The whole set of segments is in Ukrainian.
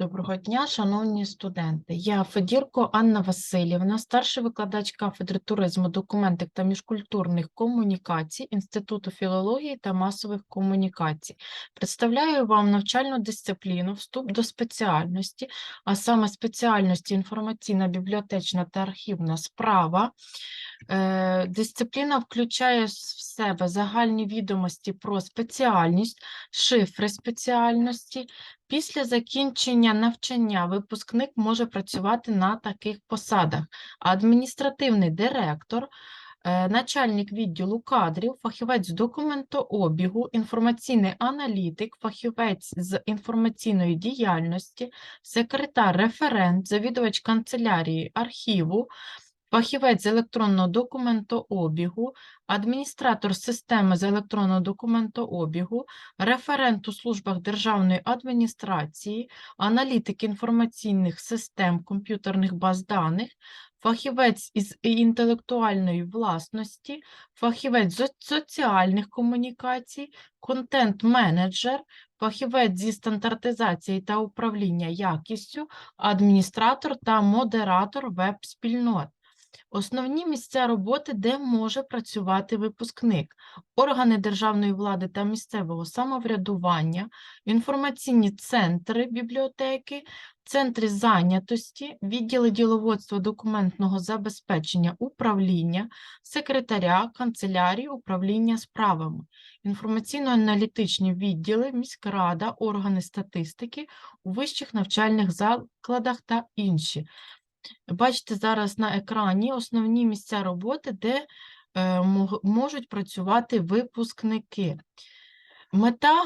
Доброго дня, шановні студенти. Я Федірко Анна Васильівна, старший викладач кафедри туризму, документик та міжкультурних комунікацій Інституту філології та масових комунікацій. Представляю вам навчальну дисципліну «Вступ до спеціальності», а саме спеціальності інформаційна, бібліотечна та архівна справа. Е, Дисципліна включає в себе загальні відомості про спеціальність, шифри спеціальності, Після закінчення навчання випускник може працювати на таких посадах: адміністративний директор, е, начальник відділу кадрів, фахівець з документообігу, інформаційний аналітик, фахівець з інформаційної діяльності, секретар, референт, завідувач канцелярії архіву, фахівець з електронного документообігу, адміністратор системи з електронного документообігу, референт у службах державної адміністрації, аналітик інформаційних систем комп'ютерних баз даних, фахівець із інтелектуальної власності, фахівець з соціальних комунікацій, контент-менеджер, фахівець зі стандартизації та управління якістю, адміністратор та модератор веб-спільнот. Основні місця роботи, де може працювати випускник, органи державної влади та місцевого самоврядування, інформаційні центри бібліотеки, центри зайнятості, відділи діловодства документного забезпечення управління, секретаря, канцелярії, управління справами, інформаційно-аналітичні відділи, міськрада, органи статистики у вищих навчальних закладах та інші. Бачите зараз на екрані основні місця роботи, де е, можуть працювати випускники. Мета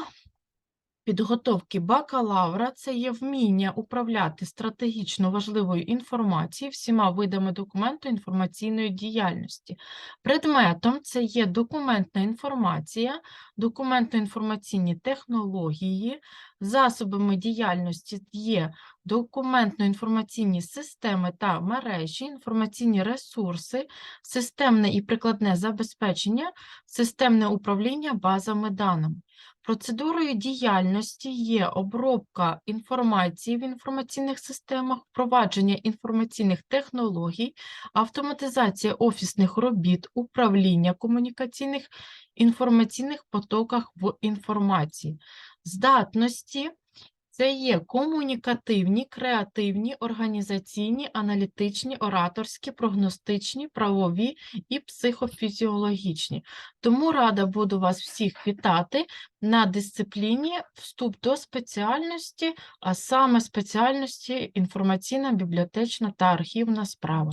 підготовки бакалавра це є вміння управляти стратегічно важливою інформацією всіма видами документу інформаційної діяльності. Предметом це є документна інформація, документно-інформаційні технології, засобами діяльності є документно-інформаційні системи та мережі, інформаційні ресурси, системне і прикладне забезпечення, системне управління базами даними. Процедурою діяльності є обробка інформації в інформаційних системах, впровадження інформаційних технологій, автоматизація офісних робіт, управління комунікаційних інформаційних потоках в інформації. Здатності це є комунікативні, креативні, організаційні, аналітичні, ораторські, прогностичні, правові і психофізіологічні. Тому рада буду вас всіх вітати на дисципліні вступ до спеціальності, а саме спеціальності інформаційна, бібліотечна та архівна справа.